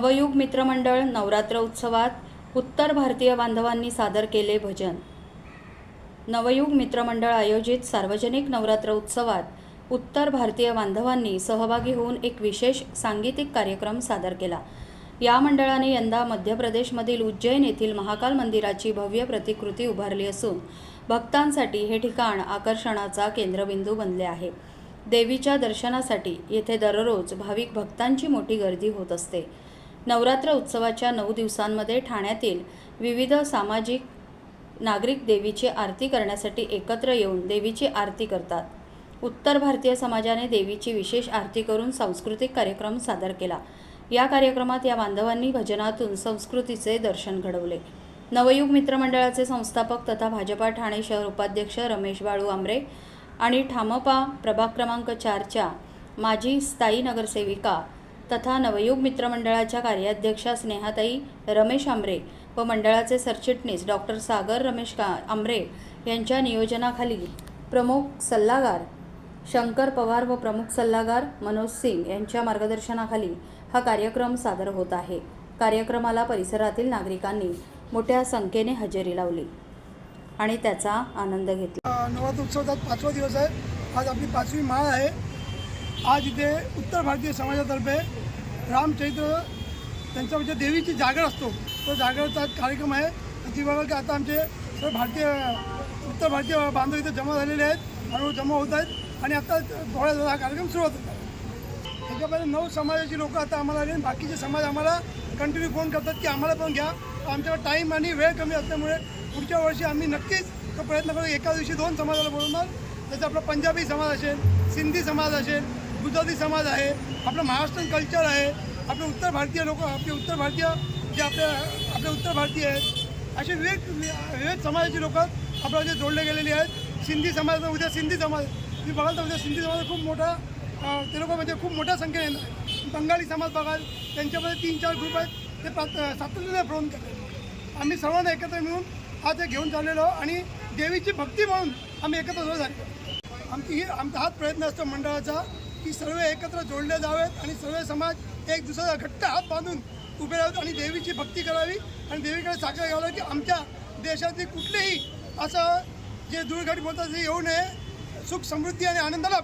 नवयुग मित्रमंडळ नवरात्र उत्सवात उत्तर भारतीय बांधवांनी सादर केले भजन. नवयुग मित्रमंडळ आयोजित सार्वजनिक नवरात्र उत्सवात उत्तर भारतीय बांधवांनी सहभागी होऊन एक विशेष सांगीतिक कार्यक्रम सादर केला. या मंडळाने यंदा मध्य प्रदेशमधील उज्जैन येथील महाकाल मंदिराची भव्य प्रतिकृती उभारली असून भक्तांसाठी हे ठिकाण आकर्षणाचा केंद्रबिंदू बनले आहे. देवीच्या दर्शनासाठी येथे दररोज भाविक भक्तांची मोठी गर्दी होत असते. नवरात्र उत्सवाच्या नऊ दिवसांमध्ये ठाण्यातील विविध सामाजिक नागरिक देवीची आरती करण्यासाठी एकत्र येऊन देवीची आरती करतात. उत्तर भारतीय समाजाने देवीची विशेष आरती करून सांस्कृतिक कार्यक्रम सादर केला. या कार्यक्रमात या बांधवांनी भजनातून संस्कृतीचे दर्शन घडवले. नवयुग मित्रमंडळाचे संस्थापक तथा भाजपा ठाणे शहर उपाध्यक्ष रमेश बाळू आमरे आणि ठामपा प्रभाग क्रमांक चारच्या माजी स्थायी नगरसेविका तथा नवयुग मित्रमंडळाच्या कार्याध्यक्षा स्नेहाताई रमेश आमरे व मंडळाचे सरचिटणीस डॉक्टर सागर रमेश का आमरे यांच्या नियोजनाखाली प्रमुख सल्लागार शंकर पवार व प्रमुख सल्लागार मनोज सिंग यांच्या मार्गदर्शनाखाली हा कार्यक्रम सादर होत आहे. कार्यक्रमाला परिसरातील नागरिकांनी मोठ्या संख्येने हजेरी लावली आणि त्याचा आनंद घेतला. नवरात्र उत्सवाचा पाचवा दिवस आहे. आज आपली पाचवी माळ आहे. आज इथे उत्तर भारतीय समाजातर्फे रामचैत्र त्यांचा म्हणजे देवीची जागर असतो. तो जागरचा कार्यक्रम आहे. ती बघा की आता आमचे सर्व भारतीय उत्तर भारतीय बांधव इथे जमा झालेले आहेत. हळूहळू जमा होत आहेत. आणि आता थोड्या हा कार्यक्रम सुरू होत आहे. त्याच्यामध्ये नऊ समाजाची लोक आता आम्हाला आले. बाकीचे समाज आम्हाला कंटिन्यू फोन करतात की आम्हाला पण घ्या. आमच्याकडे टाईम आणि वेळ कमी असल्यामुळे पुढच्या वर्षी आम्ही नक्कीच तो प्रयत्न करू. एका दिवशी दोन समाजाला बोलवणार. त्याचं आपला पंजाबी समाज असेल सिंधी समाज असेल गुजराती समाज आहे आपलं महाराष्ट्रीयन कल्चर आहे आपले उत्तर भारतीय लोक आपले उत्तर भारतीय जे आपले आपले उत्तर भारतीय आहेत असे विवेक विविध समाजाची लोक आपल्या जे जोडले गेलेली आहेत. सिंधी समाज उद्या सिंधी समाज तुम्ही बघाल तर उद्या सिंधी समाज खूप मोठा ते लोक म्हणजे खूप मोठ्या संख्येने येणार बंगाली समाज बघाल त्यांच्यामध्ये तीन चार ग्रुप आहेत ते प्रात सातत्याने प्रवण करतात. आम्ही सर्वांना एकत्र मिळून हा ते घेऊन चाललेलो आणि देवीची भक्ती म्हणून आम्ही एकत्र सुरू झालो आमची ही आमचा हाच प्रयत्न असतो मंडळाचा की सर्व एकत्र जोडले जावेत आणि सर्व समाज एक दुसऱ्याचा घट्ट हात बांधून उभे राहत आणि देवीची भक्ती करावी आणि देवीकडे साखर घ्यावं की आमच्या देशातली कुठलेही असं जे दुर्घटना होतात ते येऊ नये सुख समृद्धी आणि आनंदाला